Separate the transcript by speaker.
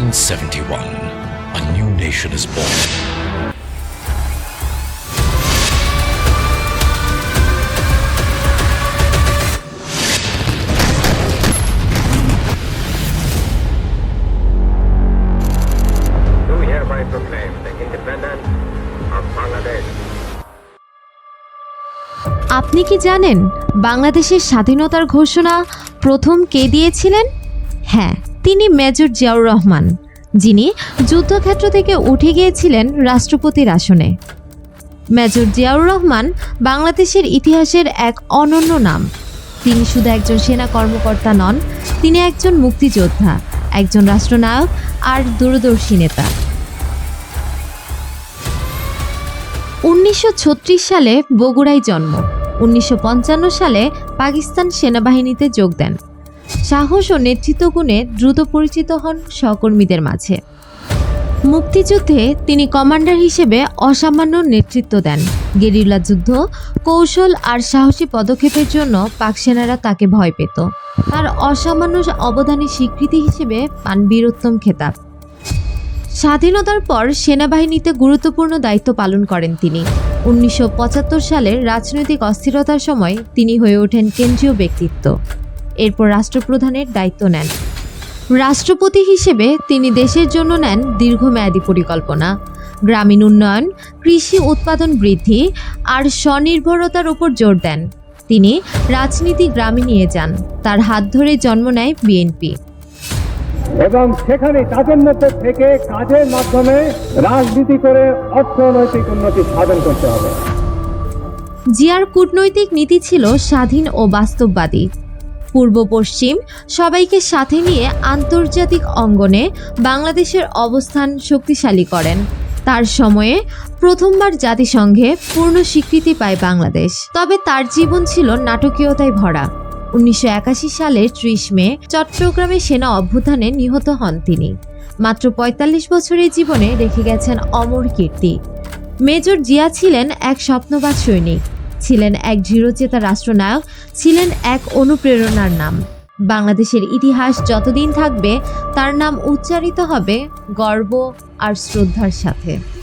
Speaker 1: 1971, a new nation is born.
Speaker 2: আপনি কি জানেন বাংলাদেশের স্বাধীনতার ঘোষণা প্রথম কে দিয়েছিলেন হ্যাঁ তিনি মেজর জিয়াউর রহমান, যিনি যুদ্ধক্ষেত্র থেকে উঠে গিয়েছিলেন রাষ্ট্রপতির আসনে। মেজর জিয়াউর রহমান বাংলাদেশের ইতিহাসের এক অনন্য নাম। তিনি শুধু একজন সেনা কর্মকর্তা নন, তিনি একজন মুক্তিযোদ্ধা, একজন রাষ্ট্রনায়ক আর দূরদর্শী নেতা। উনিশশো ছত্রিশ সালে বগুড়ায় জন্ম। উনিশশো পঞ্চান্ন সালে পাকিস্তান সেনাবাহিনীতে যোগ দেন। সাহস ও নেতৃত্ব গুণে দ্রুত পরিচিত হন সহকর্মীদের মাঝে। মুক্তিযুদ্ধে তিনি কমান্ডার হিসেবে অসামান্য নেতৃত্ব দেন। গেরিলা যুদ্ধ, কৌশল আর সাহসী পদক্ষেপের জন্য পাক সেনারা তাকে ভয় পেত। তার অসামান্য অবদানের স্বীকৃতি হিসেবে পান বীরোত্তম খেতাব। স্বাধীনতার পর সেনাবাহিনীতে গুরুত্বপূর্ণ দায়িত্ব পালন করেন তিনি। উনিশশো পঁচাত্তর সালের রাজনৈতিক অস্থিরতার সময় তিনি হয়ে ওঠেন কেন্দ্রীয় ব্যক্তিত্ব। এরপর রাষ্ট্রপ্রধানের দায়িত্ব নেন। রাষ্ট্রপতি হিসেবে তিনি দেশের জন্য নেন দীর্ঘমেয়াদী পরিকল্পনা। গ্রামীণ উন্নয়ন কৃষি উৎপাদন বৃদ্ধি আর স্বনির্ভরতার উপর জোর দেন। তিনি রাজনীতি গ্রামে নিয়ে যান। তার হাত ধরে জন্ম নেয় বিএনপি।
Speaker 3: এবং সেখানে তাদের মধ্যে থেকে কাজের মাধ্যমে রাজনীতি করে অর্থনৈতিক উন্নতি সাধন করতে হবে।
Speaker 2: জিয়ার কূটনৈতিক নীতি ছিল স্বাধীন ও বাস্তববাদী। পূর্ব পশ্চিম সবাইকে সাথে নিয়ে আন্তর্জাতিক অঙ্গনে বাংলাদেশের অবস্থান শক্তিশালী করেন। তার সময়ে প্রথমবার জাতিসংঘে পূর্ণ স্বীকৃতি পায় বাংলাদেশ। তবে তার জীবন ছিল নাটকীয়তায় ভরা। উনিশশো একাশি সালের ত্রিশ মে চট্টগ্রামে সেনা অভ্যুত্থানে নিহত হন তিনি। মাত্র ৪৫ বছরের জীবনে রেখে গেছেন অমর কীর্তি। মেজর জিয়া ছিলেন এক স্বপ্নবাদ সৈনিক। ছিলেন এক দৃঢ়চেতা রাষ্ট্রনায়ক, ছিলেন এক অনুপ্রেরণার নাম। বাংলাদেশের ইতিহাস যতদিন থাকবে, তার নাম উচ্চারিত হবে গর্ব আর শ্রদ্ধার সাথে।